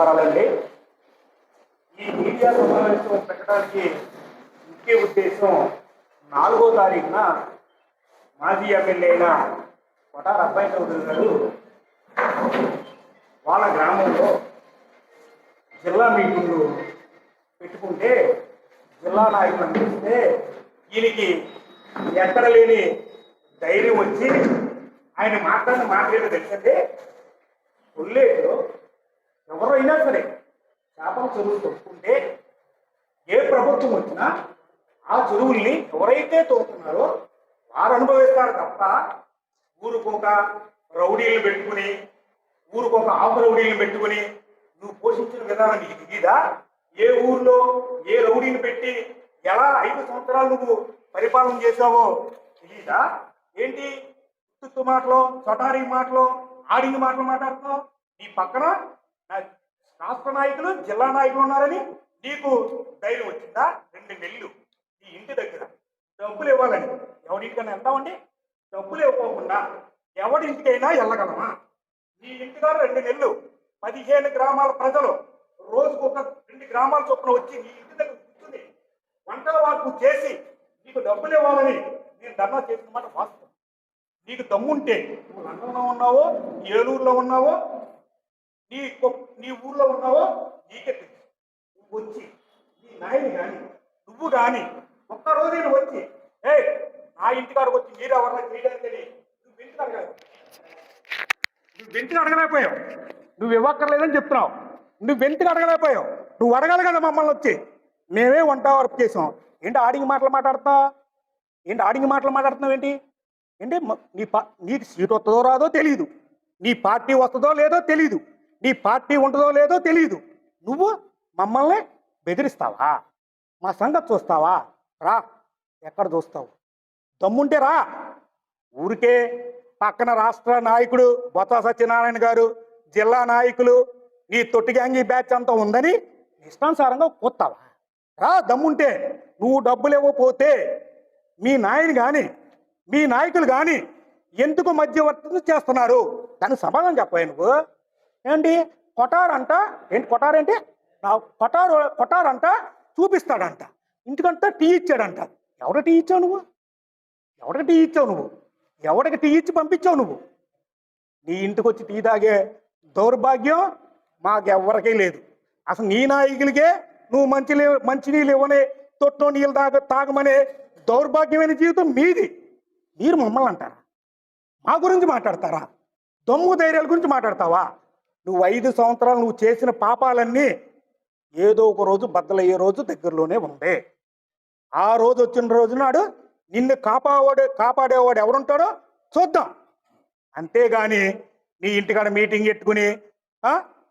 నమస్కారాలండి ఈ మీడియా సమావేశం పెట్టడానికి ముఖ్య ఉద్దేశం నాలుగో తారీఖున మాజీ ఎమ్మెల్యే అయిన కొటార అబ్బాయి చౌదరి గారు వాళ్ళ గ్రామంలో జిల్లా మీటింగ్ పెట్టుకుంటే జిల్లా నాయకులు అందిస్తే ఈయనకి ఎక్కడ లేని ధైర్యం వచ్చి ఆయన మాట్లాడిన మాట్లాడేది తెలుసండి? కొల్లేరు ఎవరైనా సరే చేపల చెరువు తొక్కుంటే ఏ ప్రభుత్వం వచ్చినా ఆ చెరువుల్ని ఎవరైతే తోపుతున్నారో వారు అనుభవిస్తారు తప్ప ఊరుకోక రౌడీలు పెట్టుకుని ఊరుకోక ఆపు రౌడీలు పెట్టుకుని నువ్వు పోషించిన విధానం నీకు తెలియదా ఏ ఊర్లో ఏ రౌడీని పెట్టి ఎలా ఐదు సంవత్సరాలు నువ్వు పరిపాలన చేసావో తెలియదా ఏంటి? తుత్తు మాటలు చటారీ మాటలో ఆడింగ్ మాటలు మాట్లాడుతున్నావు? నీ పక్కన రాష్ట్ర నాయకులు జిల్లా నాయకులు ఉన్నారని నీకు ధైర్యం వచ్చిందా? రెండు నెలలు నీ ఇంటి దగ్గర డబ్బులు ఇవ్వాలని ఎవరింటికైనా వెళ్తామండి డబ్బులు ఇవ్వకుండా ఎవడింటికైనా వెళ్ళగలమా? నీ ఇంటి దగ్గర రెండు నెలలు పదిహేను గ్రామాల ప్రజలు రోజుకు ఒక రెండు గ్రామాల చొప్పున వచ్చి నీ ఇంటి దగ్గర కూర్చుని వంటల వార్పు చేసి నీకు డబ్బులు ఇవ్వాలని నేను ధర్నా చేసిన మాట వాస్తవం. నీకు దమ్ముంటే నువ్వు లండన్లో ఉన్నావో ఏలూరులో ఉన్నావో నీ కొ- నీ ఊర్లో ఉన్నావో నీకే తెలుసు. నువ్వు వచ్చి నీ నాయని కానీ నువ్వు కానీ ఒక్కరోజు నేను వచ్చి ఏ నా ఇంటికాడికి వచ్చి మీరు ఎవరన్నా చేయడానికి నువ్వు వెంటనే అడగలేదు నువ్వు వెంటనే అడగలేకపోయావు. నువ్వు ఇవ్వక్కర్లేదని చెప్తున్నావు. నువ్వు వెంటనే అడగలేకపోయావు. నువ్వు అడగాలి కదా మమ్మల్ని వచ్చి. మేమే వంట వర్క్ చేసాం. ఏంటి ఆడింగ్ మాటలు మాట్లాడతా? ఏంటి ఆడింగ్ మాటలు మాట్లాడుతున్నావు ఏంటి? ఏంటి నీ పా నీకు సీట్ వస్తుందో రాదో తెలియదు నీ పార్టీ వస్తుందో లేదో తెలియదు నీ పార్టీ ఉంటుందో లేదో తెలియదు నువ్వు మమ్మల్ని బెదిరిస్తావా? మా సంగతి చూస్తావా? రా ఎక్కడ చూస్తావు? దమ్ముంటే రా. ఊరికే పక్కన రాష్ట్ర నాయకుడు బొత్స సత్యనారాయణ గారు జిల్లా నాయకులు నీ తొట్టి గ్యాంగి బ్యాచ్ అంతా ఉందని ఇష్టానుసారంగా కూర్తావా రా దమ్ముంటే. నువ్వు డబ్బులు ఇవ్వకపోతే మీ నాయని కానీ మీ నాయకులు కానీ ఎందుకు మధ్యవర్తి చేస్తున్నారు? దానికి సమాధానం చెప్పాయి నువ్వు? ఏంటి? కొటారంట. ఏంటి కొటారంటే? నా కొటారు కొటారంట చూపిస్తాడంట. ఇంటికంతా టీ ఇచ్చాడంట. ఎవడ టీ ఇచ్చావు నువ్వు? ఎవడికి టీ ఇచ్చావు నువ్వు? ఎవడికి టీ ఇచ్చి పంపించావు నువ్వు? నీ ఇంటికి వచ్చి టీ తాగే దౌర్భాగ్యం మాకెవ్వరికీ లేదు. అసలు నీ నాయకులకే నువ్వు మంచి మంచి నీళ్ళు ఇవ్వనే తొట్టో నీళ్ళు తాగ తాగమనే దౌర్భాగ్యమైన జీవితం మీది. మీరు మమ్మల్ని అంటారా? మా గురించి మాట్లాడతారా? దొమ్ము ధైర్యాల గురించి మాట్లాడతావా? నువ్వు ఐదు సంవత్సరాలు నువ్వు చేసిన పాపాలన్నీ ఏదో ఒక రోజు బద్దలయ్యే రోజు దగ్గరలోనే ఉంది ఆ రోజు వచ్చిన రోజు నాడు నిన్ను కాపాడే కాపాడేవాడు ఎవడుంటాడో చూద్దాం. అంతేగాని నీ ఇంటికాడ మీటింగ్ పెట్టుకుని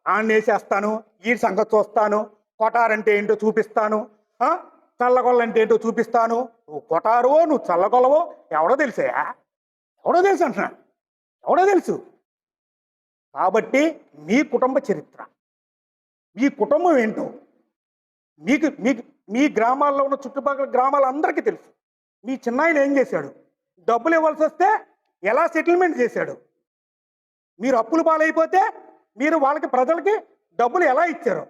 ఆన్నేసేస్తాను వేసేస్తాను ఈ సంగతి చూస్తాను కొటారంటే ఏంటో చూపిస్తాను చల్లగొల్లంటే ఏంటో చూపిస్తాను. నువ్వు కొటారువో నువ్వు చల్లగొల్లవో ఎవడో తెలుసా? ఎవడో తెలుసు అంటున్నా? ఎవడో తెలుసు? కాబట్టి మీ కుటుంబ చరిత్ర. మీ కుటుంబం ఏంటో? మీకు మీకు మీ గ్రామాల్లో ఉన్న చుట్టుపక్కల గ్రామాలందరికీ తెలుసు. మీ చిన్నాయన ఏం చేశాడు? డబ్బులు ఇవ్వాల్సి వస్తే ఎలా సెటిల్మెంట్ చేశాడు? మీరు అప్పులు పాలైపోతే మీరు వాళ్ళకి ప్రజలకి డబ్బులు ఎలా ఇచ్చారు?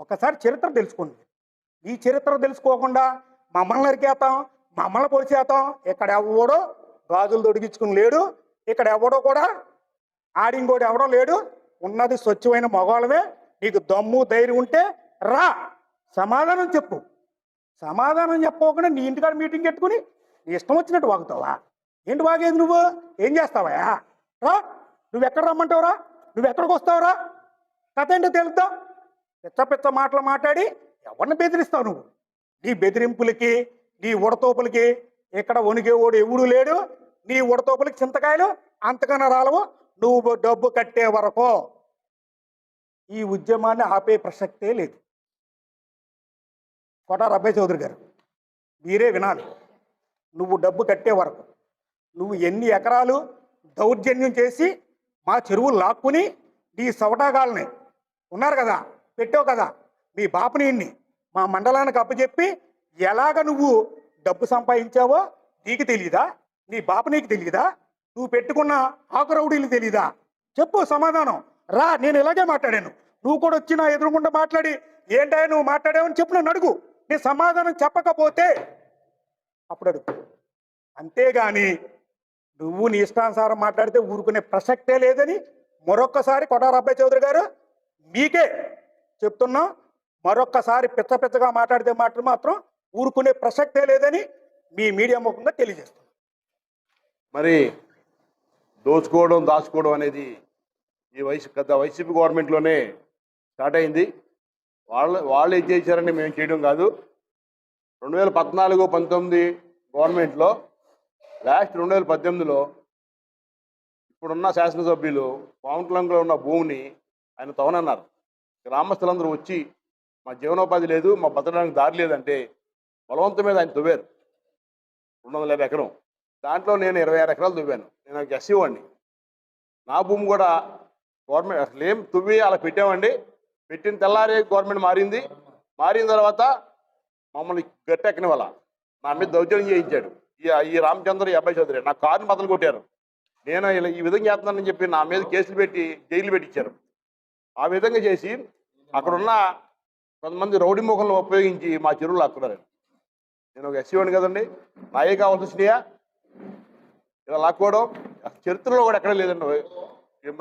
ఒకసారి చరిత్ర తెలుసుకోండి. ఈ చరిత్ర తెలుసుకోకుండా మమ్మల్ని నరికేస్తాం మమ్మల్ని పొడిచేస్తాం. ఇక్కడ ఎవడో గాజులు తొడిగించుకుని లేడు. ఇక్కడ ఎవడో కూడా ఆడింగోడు ఎవడో లేడు. ఉన్నది స్వచ్ఛమైన మగవాళ్ళమే నీకు దమ్ము ధైర్యం ఉంటే రా. సమాధానం చెప్పు. సమాధానం చెప్పకుండా నీ ఇంటికాడ మీటింగ్ పెట్టుకుని నీ ఇష్టం వచ్చినట్టు వాగుతావా? ఏంటి వాగేది నువ్వు? ఏం చేస్తావా? రా. నువ్వు ఎక్కడ రమ్మంటావురా నువ్వు ఎక్కడికి వస్తావురా కథ ఏంటో తెలుద్దాం? పిచ్చ పిచ్చ మాటలు మాట్లాడి ఎవరిని బెదిరిస్తావు నువ్వు? నీ బెదిరింపులకి నీ ఉడతోపులకి ఇక్కడ వణిగేవాడు ఎవడు లేడు. నీ ఉడతోపులకి చింతకాయలు అంతకన్నా రాలవు. నువ్వు డబ్బు కట్టే వరకు ఈ ఉద్యమాన్ని ఆపే ప్రసక్తే లేదు. కోట అబ్బాయి చౌదరి గారు మీరే వినాలి. నువ్వు డబ్బు కట్టే వరకు నువ్వు ఎన్ని ఎకరాలు దౌర్జన్యం చేసి మా చెరువులు లాక్కుని నీ సవటాగాల్ని ఉన్నారు కదా పెట్టావు కదా మీ బాపని మా మండలానికి అప్పచెప్పి ఎలాగ నువ్వు డబ్బు సంపాదించావో నీకు తెలియదా నీ బాప నీకు తెలియదా నువ్వు పెట్టుకున్న ఆకురౌడీలు తెలీదా? చెప్పు సమాధానం. రా నేను ఇలాగే మాట్లాడాను. నువ్వు కూడా వచ్చి నా ఎదురుగుండా మాట్లాడి ఏంటా నువ్వు మాట్లాడావని చెప్పు నన్ను అడుగు. నీ సమాధానం చెప్పకపోతే అప్పుడు అడుగు. అంతేగాని నువ్వు నీ ఇష్టానుసారం మాట్లాడితే ఊరుకునే ప్రసక్తే లేదని మరొక్కసారి కొడార అబ్బాయి చౌదరి గారు మీకే చెప్తున్నా మరొక్కసారి పిచ్చ పిచ్చగా మాట్లాడితే మాత్రం మాత్రం ఊరుకునే ప్రసక్తే లేదని మీ మీడియా ముఖంగా తెలియజేస్తున్నాను మరి దోచుకోవడం దాచుకోవడం అనేది ఈ వయసు గత వైసీపీ గవర్నమెంట్లోనే స్టార్ట్ అయింది. వాళ్ళ వాళ్ళు ఏం చేశారని మేము చేయడం కాదు. రెండు వేల పద్నాలుగు పంతొమ్మిది గవర్నమెంట్లో లాస్ట్ రెండు వేల పద్దెనిమిదిలో ఇప్పుడున్న శాసనసభ్యులు పవన్కులంలో ఉన్న భూమిని ఆయన తవనన్నారు గ్రామస్తులందరూ వచ్చి మా జీవనోపాధి లేదు మా బతకడానికి దారి లేదంటే బలవంతం మీద ఆయన తువ్వారు. రెండు వందల యాభై ఎకరం. దాంట్లో నేను ఇరవై ఆరు ఎకరాలు దువ్వాను. నేను ఒక ఎస్సీ వాడిని. నా భూమి కూడా గవర్నమెంట్ అసలు ఏం తువ్వి అలా పెట్టామండి. పెట్టిన తెల్లారి గవర్నమెంట్ మారింది. మారిన తర్వాత మమ్మల్ని గట్టెక్కని వాళ్ళ నా మీద దౌర్జన్యం చేయించాడు. ఈ రామచంద్ర ఈ అబ్బాయి చౌదరి నా కారుని బదులు కొట్టారు నేను ఇలా ఈ విధంగా చేస్తున్నానని చెప్పి నా మీద కేసులు పెట్టి జైలు పెట్టించారు ఆ విధంగా చేసి అక్కడున్న కొంతమంది రౌడీ ముఖంలో ఉపయోగించి మా చెరువులు ఆక్కున్నారు నేను ఒక ఎస్సీ వాడిని కదండి. నాయే కావాల్సి వచ్చినాయా ఇలా లాక్కోవడం చరిత్రలో కూడా ఎక్కడ లేదండి.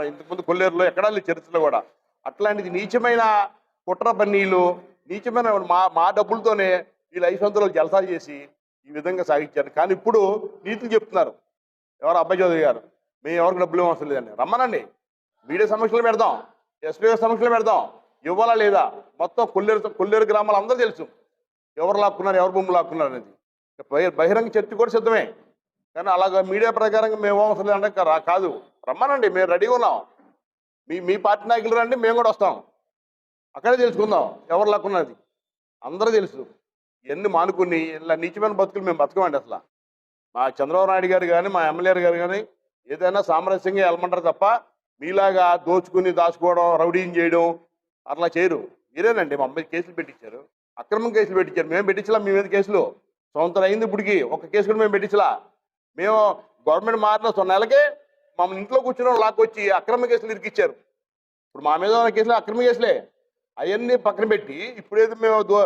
ఇంతకుముందు కొల్లేరులో ఎక్కడా లేదు చరిత్రలో కూడా. అట్లాంటిది నీచమైన కుట్ర పన్నీలు నీచమైన మా మా డబ్బులతోనే వీళ్ళు ఐదు సంవత్సరాలు జలసాలు చేసి ఈ విధంగా సాగించారు. కానీ ఇప్పుడు నీతులు చెప్తున్నారు. ఎవరు? అబ్బాయి చౌదరి గారు. మేము ఎవరికి డబ్బులు ఏం అవసరం లేదండి. రమ్మనండి. మీడియా సమస్యలు పెడదాం. ఎస్పీ సమస్యలు పెడదాం. ఇవ్వాలా లేదా? మొత్తం కొల్లేరు కొల్లేరు గ్రామాలు అందరూ తెలుసు. ఎవరు లాక్కున్నారు? ఎవరు భూములు లాక్కున్నారు అనేది. బహి- బహిరంగ చర్చ కూడా సిద్ధమే. కానీ అలాగ మీడియా ప్రకారంగా మేము అవసరం అంటే రా- కాదు. రమ్మనండి మేము రెడీగా ఉన్నాం. మీ మీ పార్టీ నాయకులు రండి మేము కూడా వస్తాం. అక్కడే తెలుసుకుందాం ఎవరు లాక్కున్నది అందరూ తెలుసు. ఎన్ని మానుకుని ఇలా నీచమైన బతుకులు మేము బతకమండి అసలు. మా చంద్రబాబు నాయుడు గారు కానీ మా ఎమ్మెల్యే గారు కానీ ఏదైనా సామరస్యంగా వెళ్ళమంటారు తప్ప మీలాగా దోచుకుని దాచుకోవడం రౌడీని చేయడం అట్లా చేయరు. మీరేనండి మా అమ్మాయి కేసులు పెట్టించారు. అక్రమం కేసులు పెట్టించారు. మేము పెట్టించలా మీ మీద కేసులు? సంవత్సరం అయింది ఇప్పటికి. ఒక కేసు కూడా మేము పెట్టించలా? మేము గవర్నమెంట్ మారిన సొ నెలకే మమ్మల్ని ఇంట్లో కూర్చున్న లాక్కొచ్చి అక్రమ కేసులు ఇరికిచ్చారు. ఇప్పుడు మా మీద ఉన్న కేసులు అక్రమ కేసులే. అవన్నీ పక్కన పెట్టి ఇప్పుడేదో మేము దో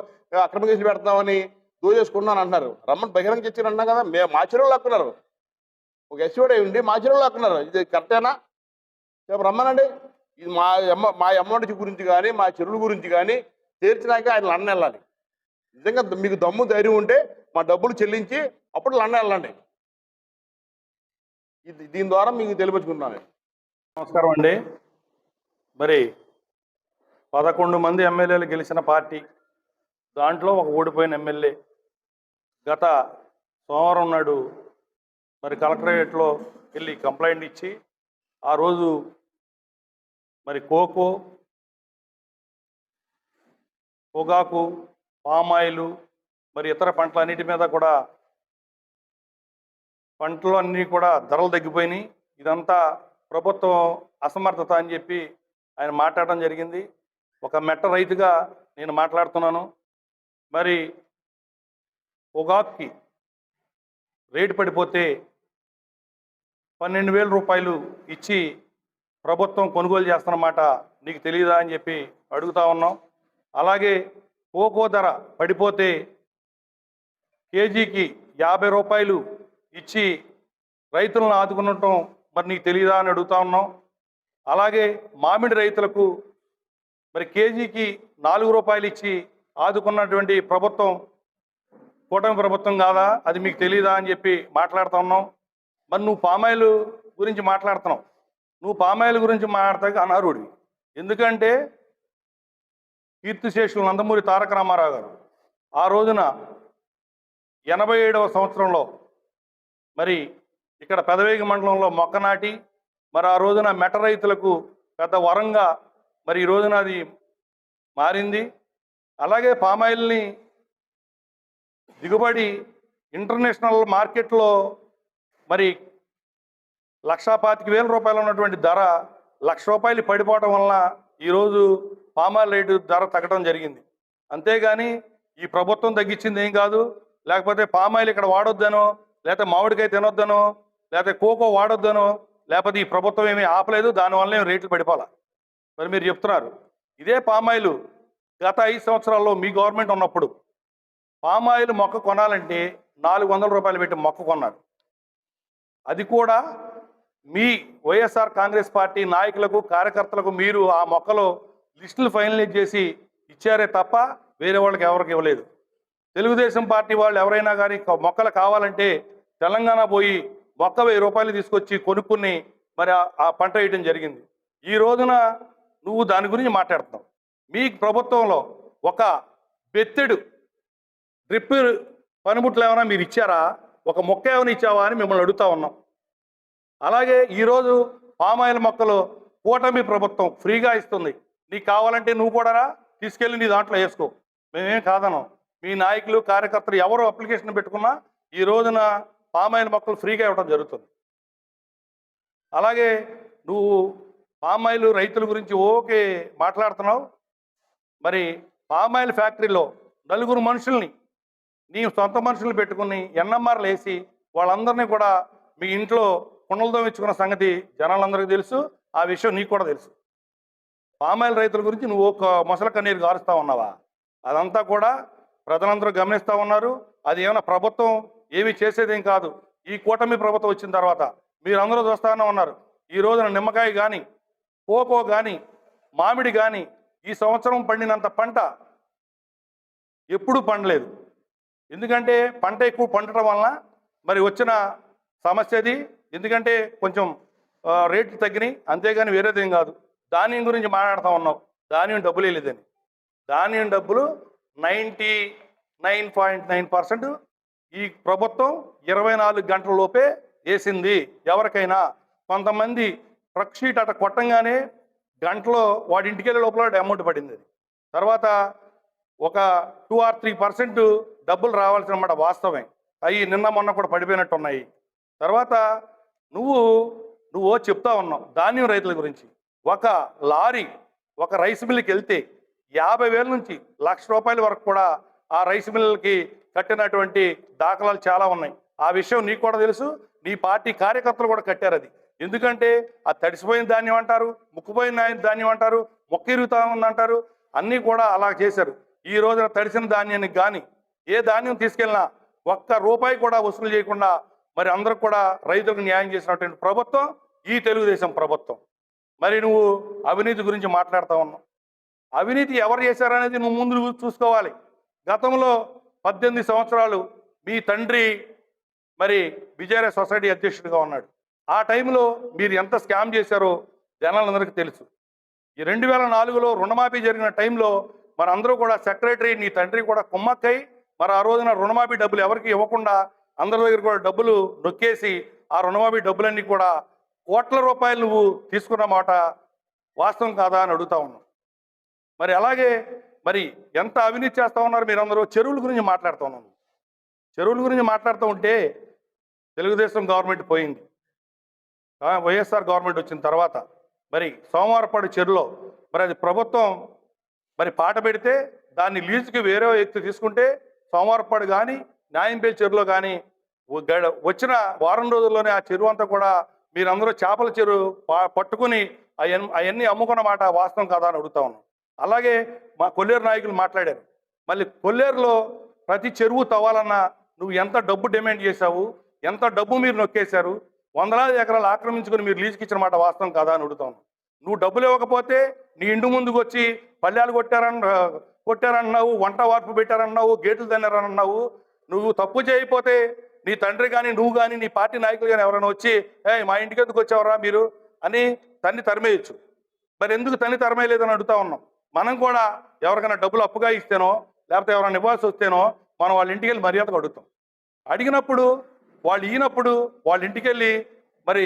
అక్రమ కేసులు పెడతామని దోచేసుకున్నాను అంటున్నారు. రమ్మని బహిరంగ చర్చలు అన్నా కదా మేము మా చెరువులు లాక్కున్నారు. ఒక ఎస్సీడే ఉండి మా చెరువులు లాక్కున్నారు. ఇది కరెక్టేనా? రేపు రమ్మనండి. ఇది మా అమ్మ మా అమౌంట్ గురించి కానీ మా చెరువుల గురించి కానీ తీర్చినాక ఆయన లండన్ వెళ్ళాలి. నిజంగా మీకు దమ్ము ధైర్యం ఉంటే మా డబ్బులు చెల్లించి అప్పుడు లండన్ వెళ్ళండి. ఇది దీని ద్వారా మీకు తెలియపరుచుకుంటున్నాను. నమస్కారం అండి. మరి పదకొండు మంది ఎమ్మెల్యేలు గెలిచిన పార్టీ దాంట్లో ఒక ఓడిపోయిన ఎమ్మెల్యే గత సోమవారం నాడు మరి కలెక్టరేట్లో వెళ్ళి కంప్లైంట్ ఇచ్చి ఆ రోజు మరి కోకో పొగాకు పామాయిలు మరి ఇతర పంటలన్నిటి మీద కూడా పంటలు అన్నీ కూడా ధరలు తగ్గిపోయినాయి. ఇదంతా ప్రభుత్వం అసమర్థత అని చెప్పి ఆయన మాట్లాడడం జరిగింది. ఒక మెట్ట రైతుగా నేను మాట్లాడుతున్నాను. మరి పొగాకుకి రేటు పడిపోతే పన్నెండు వేల రూపాయలు ఇచ్చి ప్రభుత్వం కొనుగోలు చేస్తున్నమాట నీకు తెలియదా అని చెప్పి అడుగుతా ఉన్నాం. అలాగే కోకో ధర పడిపోతే కేజీకి యాభై రూపాయలు ఇచ్చి రైతులను ఆదుకునటం మరి నీకు తెలియదా అని అడుగుతా ఉన్నాం. అలాగే మామిడి రైతులకు మరి కేజీకి నాలుగు రూపాయలు ఇచ్చి ఆదుకున్నటువంటి ప్రభుత్వం కూటమి ప్రభుత్వం కాదా? అది మీకు తెలియదా అని చెప్పి మాట్లాడుతూ ఉన్నాం. మరి నువ్వు పామాయిల్ గురించి మాట్లాడుతున్నావు. నువ్వు పామాయిల్ గురించి మాట్లాడతాక అనర్హుడివి. ఎందుకంటే కీర్తిశేషులు నందమూరి తారక రామారావు గారు ఆ రోజున ఎనభై ఏడవ సంవత్సరంలో మరి ఇక్కడ పెదవేగి మండలంలో మొక్క నాటి మరి ఆ రోజున మెట రైతులకు పెద్ద వరంగా మరి ఈ రోజున అది మారింది. అలాగే పామాయిల్ని దిగుబడి ఇంటర్నేషనల్ మార్కెట్లో మరి లక్షా పాతిక వేల రూపాయలు ఉన్నటువంటి ధర లక్ష రూపాయలు పడిపోవటం వలన ఈరోజు పామాయిల్ రేటు ధర తగ్గడం జరిగింది. అంతేగాని ఈ ప్రభుత్వం తగ్గించింది ఏం కాదు. లేకపోతే పామాయిల్ ఇక్కడ వాడొద్దనో లేకపోతే మామిడికాయ తినొద్దనో లేకపోతే కోకో వాడొద్దనో లేకపోతే ఈ ప్రభుత్వం ఏమీ ఆపలేదు దానివల్ల ఏమి రేట్లు పడిపోవాలా మరి మీరు చెప్తున్నారు. ఇదే పామాయిల్ గత ఐదు సంవత్సరాల్లో మీ గవర్నమెంట్ ఉన్నప్పుడు పామాయిల్ మొక్క కొనాలంటే నాలుగు వందల రూపాయలు పెట్టి మొక్క కొన్నారు. అది కూడా మీ వైఎస్ఆర్ కాంగ్రెస్ పార్టీ నాయకులకు కార్యకర్తలకు మీరు ఆ మొక్కలో లిస్టులు ఫైనలైజ్ చేసి ఇచ్చారే తప్ప వేరే వాళ్ళకి ఎవరికి ఇవ్వలేదు. తెలుగుదేశం పార్టీ వాళ్ళు ఎవరైనా కానీ మొక్కలు కావాలంటే తెలంగాణ పోయి ఒక్క వెయ్యి రూపాయలు తీసుకొచ్చి కొనుక్కుని మరి ఆ- పంట వేయడం జరిగింది. ఈ రోజున నువ్వు దాని గురించి మాట్లాడుతున్నావు. మీ ప్రభుత్వంలో ఒక బెత్తెడు డ్రిప్ పనిముట్లు ఏమైనా మీరు ఇచ్చారా? ఒక మొక్క ఏమైనా ఇచ్చావా అని మిమ్మల్ని అడుగుతా ఉన్నాం. అలాగే ఈరోజు పామాయిల్ మొక్కలు కూటమి ప్రభుత్వం ఫ్రీగా ఇస్తుంది. నీకు కావాలంటే నువ్వు కూడా రా, తీసుకెళ్ళి నీ దాంట్లో వేసుకో. మేమేం కాదనం. మీ నాయకులు కార్యకర్తలు ఎవరు అప్లికేషన్ పెట్టుకున్నా ఈ రోజున పామాయిల్ మొక్కలు ఫ్రీగా ఇవ్వడం జరుగుతుంది. అలాగే నువ్వు పామాయిల్ రైతుల గురించి ఓకే మాట్లాడుతున్నావు. మరి పామాయిల్ ఫ్యాక్టరీలో నలుగురు మనుషుల్ని నీ సొంత మనుషులు పెట్టుకుని ఎన్ఎంఆర్లు వేసి వాళ్ళందరినీ కూడా మీ ఇంట్లో కుండలతో ఇచ్చుకున్న సంగతి జనాలందరికీ తెలుసు ఆ విషయం నీకు కూడా తెలుసు. పామాయిల్ రైతుల గురించి నువ్వు ఒక మొసల కన్నీరు గారుస్తూ ఉన్నావా? అదంతా కూడా ప్రజలందరూ గమనిస్తూ ఉన్నారు. అది ఏమైనా ప్రభుత్వం ఏమి చేసేదేం కాదు. ఈ కూటమి ప్రభుత్వం వచ్చిన తర్వాత మీరందరూ చూస్తానే ఉన్నారు. ఈ రోజున నిమ్మకాయ కానీ కోకో కానీ మామిడి కానీ ఈ సంవత్సరం పండినంత పంట ఎప్పుడూ పండలేదు. ఎందుకంటే పంట ఎక్కువ పండటం వలన మరి వచ్చిన సమస్యది ఎందుకంటే కొంచెం రేట్లు తగ్గినాయి. అంతేగాని వేరేదేం కాదు. ధాన్యం గురించి మాట్లాడుతూ ఉన్నావు ధాన్యం డబ్బులు లేదని. ధాన్యం డబ్బులు ninety nine point nine percent ఈ ప్రభుత్వం ఇరవై నాలుగు గంటల లోపే వేసింది. ఎవరికైనా కొంతమంది ట్రక్ షీట్ అట కొట్టంగానే గంటలో వాడి ఇంటికి వెళ్ళే లోపల అమౌంట్ పడింది అది. తర్వాత ఒక టూ ఆర్ త్రీ పర్సెంట్ డబ్బులు రావాల్సిన మాట వాస్తవం. అవి నిన్న మొన్న కూడా పడిపోయినట్టు ఉన్నాయి. తర్వాత నువ్వు నువ్వు చెప్తా ఉన్నావు ధాన్యం రైతుల గురించి. ఒక లారీ ఒక రైస్ మిల్కి వెళ్తే యాభై వేల నుంచి లక్ష రూపాయల వరకు కూడా ఆ రైస్ మిల్లులకి కట్టినటువంటి దాఖలాలు చాలా ఉన్నాయి. ఆ విషయం నీకు కూడా తెలుసు. నీ పార్టీ కార్యకర్తలు కూడా కట్టారు అది. ఎందుకంటే ఆ తడిసిపోయిన ధాన్యం అంటారు ముక్కుపోయిన ధాన్యం- అంటారు మొక్క ఇరుగుతా ఉందంటారు అన్నీ కూడా అలా చేశారు. ఈ రోజున తడిసిన ధాన్యానికి కానీ ఏ ధాన్యం తీసుకెళ్ళినా ఒక్క రూపాయి కూడా వసూలు చేయకుండా మరి అందరూ కూడా రైతులకు న్యాయం చేసినటువంటి ప్రభుత్వం ఈ తెలుగుదేశం ప్రభుత్వం. మరి నువ్వు అవినీతి గురించి మాట్లాడుతూ ఉన్నావు. అవినీతి ఎవరు చేశారనేది నువ్వు ముందు చూసుకోవాలి. గతంలో పద్దెనిమిది సంవత్సరాలు మీ తండ్రి మరి విజయరాయ సొసైటీ అధ్యక్షుడిగా ఉన్నాడు. ఆ టైంలో మీరు ఎంత స్కామ్ చేశారో జనాలందరికీ తెలుసు. ఈ రెండు వేల నాలుగులో రుణమాఫీ జరిగిన టైంలో మరి అందరూ కూడా సెక్రటరీ నీ తండ్రి కూడా కుమ్మక్కై మరి ఆ రోజున రుణమాఫీ డబ్బులు ఎవరికి ఇవ్వకుండా అందరి దగ్గర కూడా డబ్బులు నొక్కేసి ఆ రుణమాఫీ డబ్బులన్నీ కూడా కోట్ల రూపాయలు నువ్వు తీసుకున్న మాట వాస్తవం కాదా అని అడుగుతా ఉన్నాం. మరి అలాగే మరి ఎంత అవినీతి చేస్తూ ఉన్నారు మీరందరూ? చెరువుల గురించి మాట్లాడుతూ ఉన్నాను. చెరువుల గురించి మాట్లాడుతూ ఉంటే తెలుగుదేశం గవర్నమెంట్ పోయింది. వైఎస్ఆర్ గవర్నమెంట్ వచ్చిన తర్వాత మరి సోమవారపాడు చెరువులో మరి అది ప్రభుత్వం మరి పాట పెడితే దాన్ని లీజుకి వేరే వ్యక్తి తీసుకుంటే సోమవారపాడు కానీ న్యాయంపేట చెరువులో కానీ గడ- వచ్చిన వారం రోజుల్లోనే ఆ చెరువు అంతా కూడా మీరందరూ చేపల చెరువు పట్టుకుని అవన్నీ అవన్నీ అమ్ముకున్న మాట వాస్తవం కాదా అని అడుగుతా ఉన్నాం అలాగే మా కొల్లేరు నాయకులు మాట్లాడారు. మళ్ళీ కొల్లేరులో ప్రతి చెరువు తవ్వాలన్నా నువ్వు ఎంత డబ్బు డిమాండ్ చేశావు ఎంత డబ్బు మీరు నొక్కేశారు వందలాది ఎకరాలు ఆక్రమించుకొని మీరు లీజుకి ఇచ్చిన మాట వాస్తవం కదా అని అడుగుతాను నువ్వు డబ్బులు ఇవ్వకపోతే నీ ఇంటి ముందుకు వచ్చి పల్లెలు కొట్టారన్న కొట్టారన్నావు వంట వార్పు పెట్టారన్నావు గేట్లు తిన్నారన్నావు నువ్వు తప్పు చేయకపోతే నీ తండ్రి కానీ నువ్వు కానీ నీ పార్టీ నాయకులు కానీ ఎవరైనా వచ్చి ఏ మా ఇంటికి ఎందుకు వచ్చావరా మీరు? అని తన్ని తరిమేయచ్చు. మరి ఎందుకు తన్ని తరమేయలేదని అడుగుతా ఉన్నాం. మనం కూడా ఎవరికైనా డబ్బులు అప్పుగా ఇస్తేనో లేకపోతే ఎవరైనా ఇవ్వాల్సి వస్తేనో మనం వాళ్ళ ఇంటికి వెళ్ళి మర్యాదగా అడుగుతాం. అడిగినప్పుడు వాళ్ళు ఈనప్పుడు వాళ్ళ ఇంటికి వెళ్ళి మరి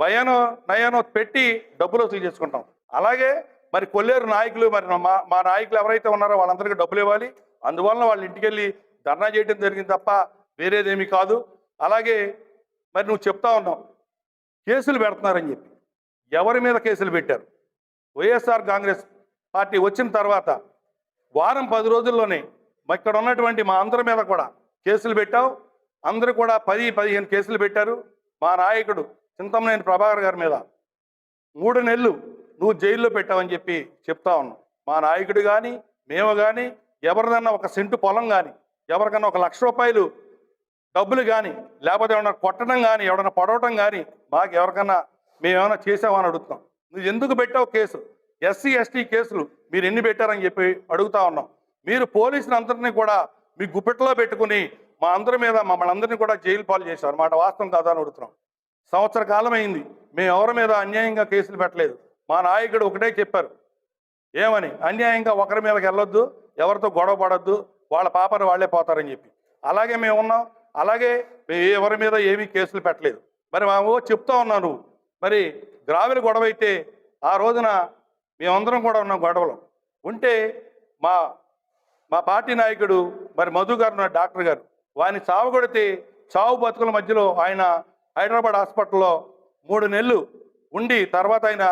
భయానో నయానో పెట్టి డబ్బులు వసూలు చేసుకుంటాం. అలాగే మరి కొల్లేరు నాయకులు మరి మా మా నాయకులు ఎవరైతే ఉన్నారో వాళ్ళందరికీ డబ్బులు ఇవ్వాలి. అందువలన వాళ్ళ ఇంటికి వెళ్ళి ధర్నా చేయడం జరిగింది తప్ప వేరేదేమీ కాదు. అలాగే మరి నువ్వు చెప్తా ఉన్నావు కేసులు పెడుతున్నారని చెప్పి. ఎవరి మీద కేసులు పెట్టారు? వైఎస్ఆర్ కాంగ్రెస్ పార్టీ వచ్చిన తర్వాత వారం పది రోజుల్లోనే మా ఇక్కడ ఉన్నటువంటి మా అందరి మీద కూడా కేసులు పెట్టావు. అందరూ కూడా పది పదిహేను కేసులు పెట్టారు. మా నాయకుడు చింతమనేని ప్రభాకర్ గారి మీద మూడు నెలలు నువ్వు జైల్లో పెట్టావని చెప్పి చెప్తా ఉన్నావు మా నాయకుడు కానీ మేము కానీ ఎవరిదన్నా ఒక సెంటు పొలం కానీ ఎవరికన్నా ఒక లక్ష రూపాయలు డబ్బులు కానీ లేకపోతే ఏమన్నా కొట్టడం కానీ ఎవడన్నా పడవటం కానీ మాకు ఎవరికన్నా మేము ఏమైనా చేసామని అడుగుతాం నువ్వు ఎందుకు పెట్టావు కేసు? ఎస్సీ ఎస్టీ కేసులు మీరు ఎన్ని పెట్టారని చెప్పి అడుగుతా ఉన్నాం. మీరు పోలీసులు అందరినీ కూడా మీ గుప్పెట్లో పెట్టుకుని మా అందరి మీద మమ్మల్ని అందరినీ కూడా జైలు పాలు చేశారు. మాట వాస్తవం కాదా అని అడుగుతున్నాం. సంవత్సర కాలం అయింది మేము ఎవరి మీద అన్యాయంగా కేసులు పెట్టలేదు. మా నాయకుడు ఒకటే చెప్పారు. ఏమని? అన్యాయంగా ఒకరి మీదకి వెళ్ళొద్దు ఎవరితో గొడవ పడొద్దు వాళ్ళ పాపని వాళ్ళే పోతారని చెప్పి. అలాగే మేము ఉన్నాం అలాగే మేము ఎవరి మీద ఏమీ కేసులు పెట్టలేదు. మరి మా ఓ చెప్తా ఉన్నాను. నువ్వు మరి గ్రామీణ గొడవ అయితే ఆ రోజున మేమందరం కూడా ఉన్నాం గొడవలో. ఉంటే మా మా పార్టీ నాయకుడు మరి మధు గారు డాక్టర్ గారు. వారిని చావు కొడితే చావు బతుకుల మధ్యలో ఆయన హైదరాబాద్ హాస్పిటల్లో మూడు నెలలు ఉండి తర్వాత ఆయన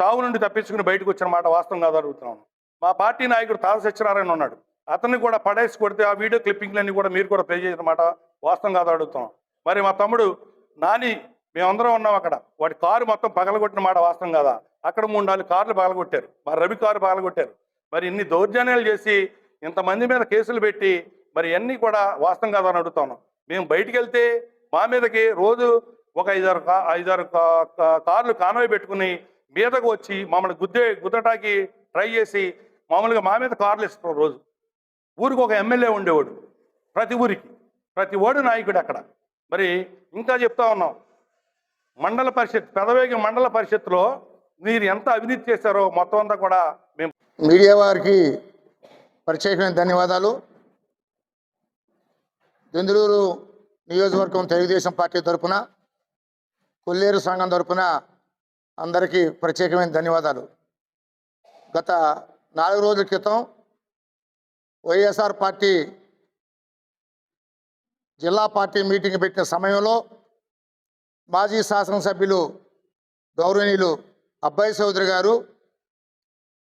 చావు నుండి తప్పించుకుని బయటకు వచ్చిన మాట వాస్తవం కాదు మా పార్టీ నాయకుడు తాత సత్యనారాయణ ఉన్నాడు. అతన్ని కూడా పడేసి కొడితే ఆ వీడియో క్లిప్పింగ్లన్నీ కూడా మీరు కూడా ప్లే చేసిన మాట వాస్తవం కాదు అడుగుతున్నాం మరి మా తమ్ముడు నాని మేమందరం ఉన్నాం అక్కడ. వాడి కారు మొత్తం పగలగొట్టిన మాట వాస్తవం కాదా? అక్కడ మూడు నాలుగు కార్లు పగలగొట్టారు మరి రవి కారు పగలగొట్టారు మరి ఇన్ని దౌర్జన్యాలు చేసి ఇంతమంది మీద కేసులు పెట్టి మరి అన్నీ కూడా వాస్తవం కాదని అని అడుగుతున్నాం మేము బయటికి వెళ్తే మా మీదకి రోజు ఒక ఐదారు కా ఐదారు కార్లు కానవై పెట్టుకుని మీదకు వచ్చి మమ్మల్ని గుద్దే గుద్దటాకి ట్రై చేసి మామూలుగా మా మీద కార్లు ఇస్తాం రోజు. ఊరికి ఒక ఎమ్మెల్యే ఉండేవాడు ప్రతి ఊరికి. ప్రతి ఓడు నాయకుడు అక్కడ. మరి ఇంకా చెప్తా ఉన్నాం. మండల పరిషత్ పెదవేగి మండల పరిషత్తులో మీరు ఎంత అవినీతి చేశారో మొత్తం అంతా కూడా మేము మీడియా వారికి ప్రత్యేకమైన ధన్యవాదాలు. దెందులూరు నియోజకవర్గం తెలుగుదేశం పార్టీ తరపున కొల్లేరు సంఘం తరపున అందరికీ ప్రత్యేకమైన ధన్యవాదాలు. గత నాలుగు రోజుల క్రితం వైఎస్ఆర్ పార్టీ జిల్లా పార్టీ మీటింగ్ పెట్టిన సమయంలో మాజీ శాసనసభ్యులు గౌరవనీయులు అబ్బాయి చౌదరి గారు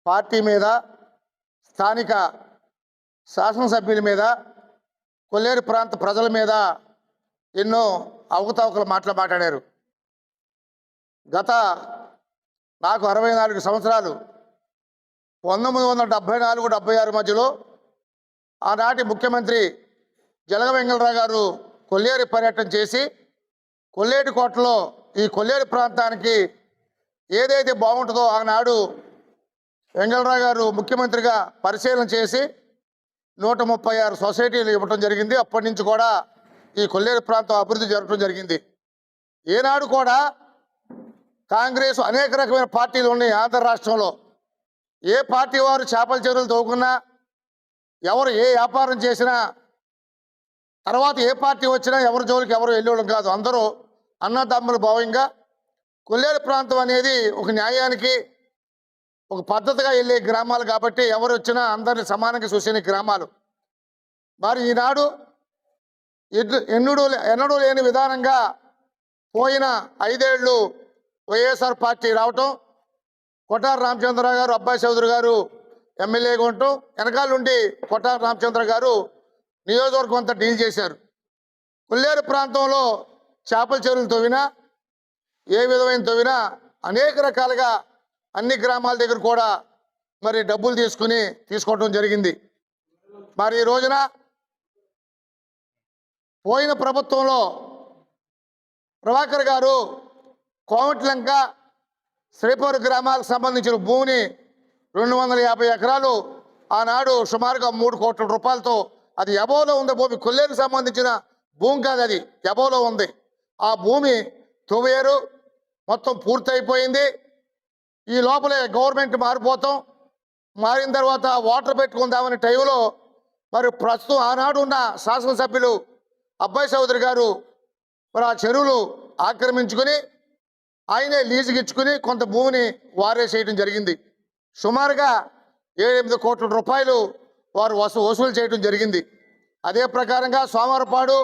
పార్టీ మీద స్థానిక శాసనసభ్యుల మీద కొల్లేరు ప్రాంత ప్రజల మీద ఎన్నో అవకతవకలు మాటలు మాట్లాడారు. గత నాకు అరవై నాలుగు సంవత్సరాలు పంతొమ్మిది వందల డెబ్భై నాలుగు డెబ్భై ఆరు మధ్యలో ఆనాటి ముఖ్యమంత్రి జలగ వెంగళరావు గారు కొల్లేరు పర్యటన చేసి కొల్లేటి కోటలో ఈ కొల్లేరు ప్రాంతానికి ఏదైతే బాగుంటుందో ఆనాడు వెంగళరావు గారు ముఖ్యమంత్రిగా పరిశీలన చేసి నూట ముప్పై ఆరు సొసైటీలు ఇవ్వటం జరిగింది. అప్పటి నుంచి కూడా ఈ కొల్లేరు ప్రాంతం అభివృద్ధి జరగటం జరిగింది. ఏనాడు కూడా కాంగ్రెస్ అనేక రకమైన పార్టీలు ఉన్నాయి ఆంధ్ర రాష్ట్రంలో. ఏ పార్టీ వారు చేపల చెరువులు తవ్వుకున్నా ఎవరు ఏ వ్యాపారం చేసినా తర్వాత ఏ పార్టీ వచ్చినా ఎవరి జోలికి ఎవరు వెళ్ళడం కాదు. అందరూ అన్నదమ్ములు భావంగా కొల్లేరు ప్రాంతం అనేది ఒక న్యాయానికి ఒక పద్ధతిగా వెళ్ళే గ్రామాలు కాబట్టి ఎవరు వచ్చినా అందరిని సమానంగా చూసిన గ్రామాలు. మరి ఈనాడు ఎడ్లు ఎన్నుడు ఎన్నడూ లేని విధానంగా పోయిన ఐదేళ్ళు వైఎస్ఆర్ పార్టీ రావటం కొటార రామచంద్రరావు గారు అబ్బాయి చౌదరి గారు ఎమ్మెల్యేగా ఉంటూ వెనకాల నుండి కొట్టారు రామచంద్ర గారు నియోజకవర్గం అంతా డీల్ చేశారు. కొల్లేరు ప్రాంతంలో చేపల చెరువులు తవ్వినా ఏ విధమైన తవ్వినా అనేక రకాలుగా అన్ని గ్రామాల దగ్గర కూడా మరి డబ్బులు తీసుకుని తీసుకోవటం జరిగింది. మరి ఈ రోజున పోయిన ప్రభుత్వంలో ప్రభాకర్ గారు కోమట్లంక శ్రీపూర్ గ్రామాలకు సంబంధించిన భూమిని రెండు వందల యాభై ఎకరాలు ఆనాడు సుమారుగా మూడు కోట్ల రూపాయలతో అది ఎబోలో ఉంది భూమి కొల్లేరుకు సంబంధించిన భూమి కాదు అది ఎబోలో ఉంది. ఆ భూమి తువేరు మొత్తం పూర్తయిపోయింది. ఈ లోపలే గవర్నమెంట్ మారిపోతాం. మారిన తర్వాత వాటర్ పెట్టుకుందామనే టైంలో మరి ప్రస్తుతం ఆనాడు ఉన్న శాసనసభ్యులు అబ్బాయి చౌదరి గారు మరి ఆ చెరువులు ఆక్రమించుకుని ఆయనే లీజుకి ఇచ్చుకుని కొంత భూమిని వారేసేయడం జరిగింది. సుమారుగా ఏడెనిమిది కోట్ల రూపాయలు వారు వసూ వసూలు చేయడం జరిగింది. అదే ప్రకారంగా సోమవారపాడు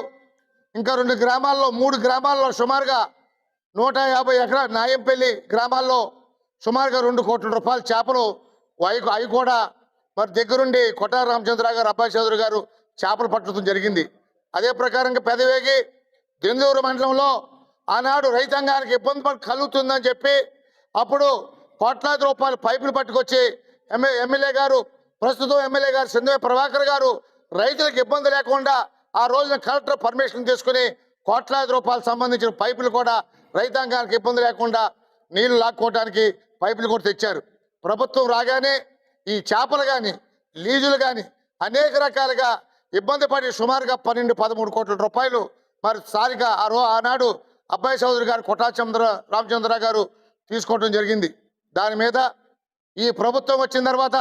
ఇంకా రెండు గ్రామాల్లో మూడు గ్రామాల్లో సుమారుగా నూట యాభై ఎకరా నాయంపల్లి గ్రామాల్లో సుమారుగా రెండు కోట్ల రూపాయల చేపలు అవి అవి కూడా మరి దగ్గరుండి కొట్టార రామచంద్ర గారు అబ్బాయి చౌదరి గారు చేపలు పట్టడం జరిగింది. అదే ప్రకారంగా పెదవేగి దెందూరు మండలంలో ఆనాడు రైతాంగానికి ఇబ్బంది పడి కలుగుతుందని చెప్పి అప్పుడు కోట్లాది రూపాయలు పైపులు పట్టుకొచ్చి ఎమ్మె ఎమ్మెల్యే గారు ప్రస్తుతం ఎమ్మెల్యే గారు సింధు ప్రభాకర్ గారు రైతులకు ఇబ్బంది లేకుండా ఆ రోజున కలెక్టర్ పర్మిషన్ తీసుకుని కోట్లాది రూపాయలకు సంబంధించిన పైపులు కూడా రైతాంగానికి ఇబ్బంది లేకుండా నీళ్ళు లాక్కోవడానికి పైపులు కూడా తెచ్చారు. ప్రభుత్వం రాగానే ఈ చేపలు కానీ లీజులు కానీ అనేక రకాలుగా ఇబ్బంది పడి సుమారుగా పన్నెండు పదమూడు కోట్ల రూపాయలు మరి స్థానిక ఆ రో ఆనాడు అబ్బాయి చౌదరి గారు కొటాచంద్ర రామచంద్ర గారు తీసుకోవడం జరిగింది. దాని మీద ఈ ప్రభుత్వం వచ్చిన తర్వాత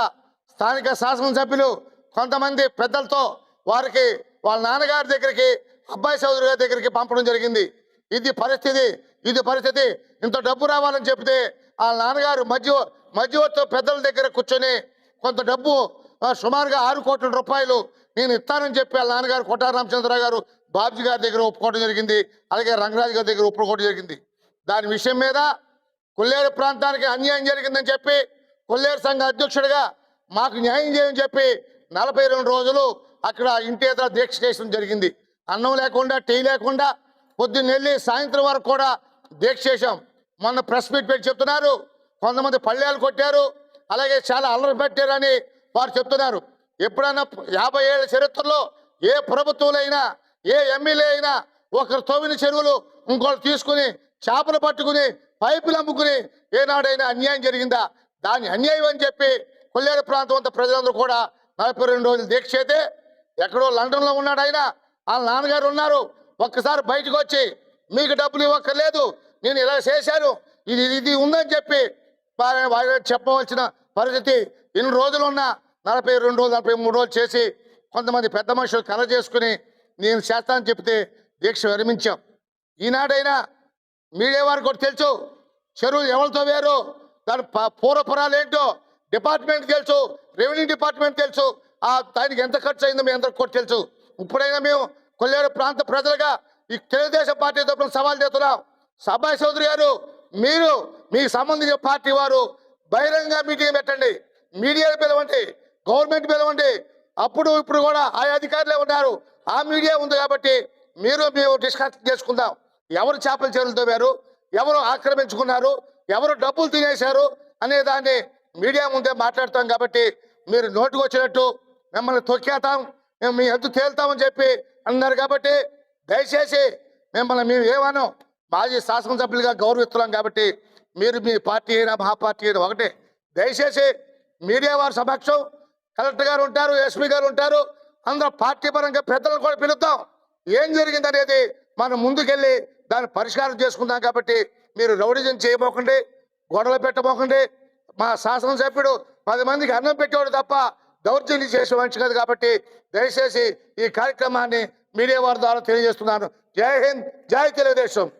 స్థానిక శాసనసభ్యులు కొంతమంది పెద్దలతో వారికి వాళ్ళ నాన్నగారి దగ్గరికి అబ్బాయి చౌదరి గారి దగ్గరికి పంపడం జరిగింది. ఇది పరిస్థితి ఇది పరిస్థితి. ఇంత డబ్బు రావాలని చెప్తే ఆ నాన్నగారు మధ్య మధ్యవర్తి పెద్దల దగ్గర కూర్చొని కొంత డబ్బు సుమారుగా ఆరు కోట్ల రూపాయలు నేను ఇస్తానని చెప్పి వాళ్ళ నాన్నగారు కొట్టారు రామచంద్రరావు గారు. బాబ్జీ గారి దగ్గర ఒప్పుకోవడం జరిగింది. అలాగే రంగరాజు గారి దగ్గర ఒప్పుకోవడం జరిగింది. దాని విషయం మీద కొల్లేరు ప్రాంతానికి అన్యాయం జరిగిందని చెప్పి కొల్లేరు సంఘ అధ్యక్షుడిగా మాకు న్యాయం చేయని చెప్పి నలభై రెండు రోజులు అక్కడ ఇంటి ఎదుర దీక్ష చేయడం జరిగింది. అన్నం లేకుండా టీ లేకుండా పొద్దున్నెళ్ళి సాయంత్రం వరకు కూడా దీక్ష చేశాం. మొన్న ప్రెస్ మీట్ పెట్టి చెప్తున్నారు. కొంతమంది పళ్ళేలు కొట్టారు. అలాగే చాలా అల్లరి పెట్టారని వారు చెప్తున్నారు. ఎప్పుడైనా యాభై ఏళ్ళ చరిత్రలో ఏ ప్రభుత్వంలో అయినా ఏ ఎమ్మెల్యే అయినా ఒకరు తవ్విన చెరువులు ఇంకోటి తీసుకుని చేపలు పట్టుకుని పైపులు అమ్ముకుని ఏనాడైనా అన్యాయం జరిగిందా? దాని అన్యాయం అని చెప్పి కొల్లేరు ప్రాంతం అంతా ప్రజలందరూ కూడా నలభై రెండు రోజులు దీక్ష అయితే ఎక్కడో లండన్లో ఉన్నాడు ఆయన. వాళ్ళ నాన్నగారు ఉన్నారు. ఒక్కసారి బయటకు వచ్చి మీకు డబ్బులు ఇవ్వక్కర్లేదు. నేను ఇలా చేశాను. ఇది ఇది ఉందని చెప్పి వారి చెప్పవలసిన పరిస్థితి ఇన్ని రోజులు ఉన్నా నలభై రెండు రోజులు నలభై మూడు రోజులు చేసి కొంతమంది పెద్ద మనుషులు కల చేసుకుని నేను చేస్తానని చెప్తే దీక్ష విరమించాం. ఈనాడైనా మీడియా వారికి కూడా తెలుసు చెరువులు ఎవరితో వేరు దాని ప- పూర్వపురాలు ఏంటో డిపార్ట్మెంట్ తెలుసు రెవెన్యూ డిపార్ట్మెంట్ తెలుసు ఆ దానికి ఎంత ఖర్చు అయిందో మీ అందరికి కూడా తెలుసు. ఇప్పుడైనా మేము కొల్లేరు ప్రాంత ప్రజలుగా ఈ తెలుగుదేశం పార్టీ తరఫున సవాల్ చేస్తున్నాం. సభాయ్ చౌదరి గారు మీరు మీకు సంబంధించిన పార్టీ వారు బహిరంగ మీటింగ్ పెట్టండి. మీడియాను పిలవండి గవర్నమెంట్ పిలవండి. అప్పుడు ఇప్పుడు కూడా ఆ అధికారులే ఉన్నారు. ఆ మీడియా ఉంది కాబట్టి మీరు మేము డిస్కస్ చేసుకుందాం. ఎవరు చేపల చెరువులు తవ్వారు? ఎవరు ఆక్రమించుకున్నారు? ఎవరు డబ్బులు తినేశారు? అనే దాన్ని మీడియా ముందే మాట్లాడతాం కాబట్టి మీరు నోటుకు వచ్చినట్టు మిమ్మల్ని తొక్కేతాం మేము మీ ఎద్దు తేలుతామని చెప్పి అన్నారు కాబట్టి దయచేసి మిమ్మల్ని మేము ఏమనో మాజీ శాసనసభ్యులుగా గౌరవిస్తున్నాం కాబట్టి మీరు మీ పార్టీ అయినా మా పార్టీ అయినా ఒకటే. దయచేసి మీడియా వారి సమక్షం కలెక్టర్ గారు ఉంటారు ఎస్పీ గారు ఉంటారు అందరూ పార్టీ పరంగా పెద్దలను కూడా పిలుద్దాం. ఏం జరిగింది అనేది మనం ముందుకెళ్ళి దాన్ని పరిష్కారం చేసుకుందాం కాబట్టి మీరు రౌడిజం చేయబోకండి గొడవలు పెట్టబోకండి. మా శాసనసభ్యుడు పది మందికి అన్నం పెట్టేవాడు తప్ప దౌర్జన్యం చేసే మంచి కాదు కాబట్టి దయచేసి ఈ కార్యక్రమాన్ని మీడియా వారి ద్వారా తెలియజేస్తున్నాను. జై హింద్ జై తెలుగుదేశం.